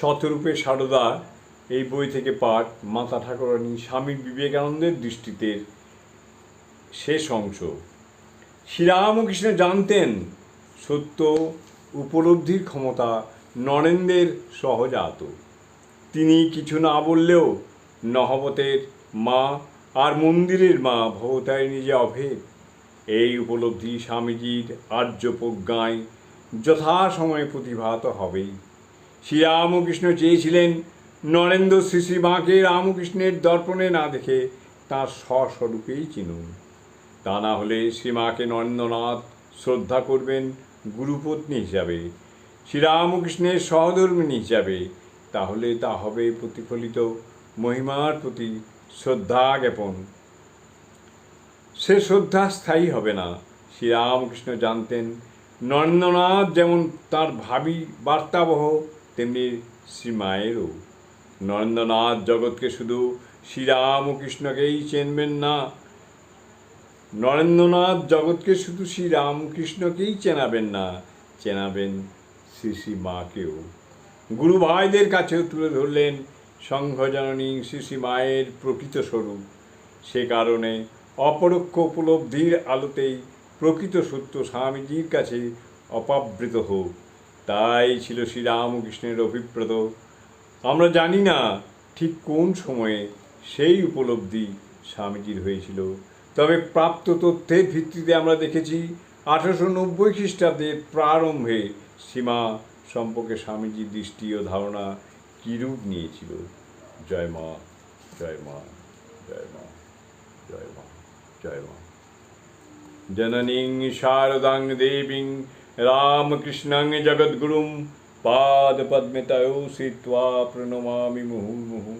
শতরূপে সারদা এই বই থেকে পাঠ মাতা ঠাকুরানী স্বামী বিবেকানন্দের দৃষ্টিতে শেষ অংশ। শ্রীরামকৃষ্ণ জানতেন সত্য উপলব্ধির ক্ষমতা নরেন্দ্রের সহজাত। তিনি কিছু না বললেও নহবতের মা আর মন্দিরের মা ভবতারিণী যে অভেদ, এই উপলব্ধি স্বামীজির আর্য প্রজ্ঞায় যথাসময়ে প্রতিভাত হবেই। শ্রীরামকৃষ্ণ চেয়েছিলেন নরেন্দ্র শ্রী শ্রী মাকে রামকৃষ্ণের দর্পণে না দেখে তাঁর স্বস্বরূপেই চিনুন। তা না হলে শ্রীমাকে নরেন্দ্রনাথ শ্রদ্ধা করবেন গুরুপত্নী হিসাবে, শ্রীরামকৃষ্ণের সহধর্মিনী হিসাবে। তাহলে তা হবে প্রতিফলিত মহিমার প্রতি শ্রদ্ধা জ্ঞাপন। সে শ্রদ্ধা স্থায়ী হবে না। শ্রীরামকৃষ্ণ জানতেন, নরেন্দ্রনাথ যেমন তার ভাবি বার্তাবহ তেমনি শ্রীমায়েরও। নরেন্দ্রনাথ জগৎকে শুধু শ্রীরামকৃষ্ণকেই চেনবেন না, নরেন্দ্রনাথ জগৎকে শুধু শ্রী রামকৃষ্ণকেই চেনাবেন না, চেনাবেন শ্রী শ্রী মাকেও গুরু ভাইদের কাছেও তুলে ধরলেন সংঘজননী শ্রী শ্রী মায়ের প্রকৃত স্বরূপ। সে কারণে অপরোক্ষ উপলব্ধির আলোতেই প্রকৃত সত্য স্বামীজির কাছে অপাবৃত হোক। তাই ছিল শ্রীরামকৃষ্ণের অভিপ্রত। আমরা জানি না ঠিক কোন সময়ে সেই উপলব্ধি স্বামীজির হয়েছিল। তবে প্রাপ্ত তথ্যের ভিত্তিতে আমরা দেখেছি আঠারোশো নব্বই খ্রিস্টাব্দের প্রারম্ভে সীমা সম্পর্কে স্বামীজির দৃষ্টি ও ধারণা কিরূপ নিয়েছিল। জয় মা জয় মা জয় মা জয় মা জয় মা। জননীং শারদাং দেবীং रामकृष्ण जगद्गु पाद पद्म तय पादपद्मतयो प्रणमा मुहु मुहु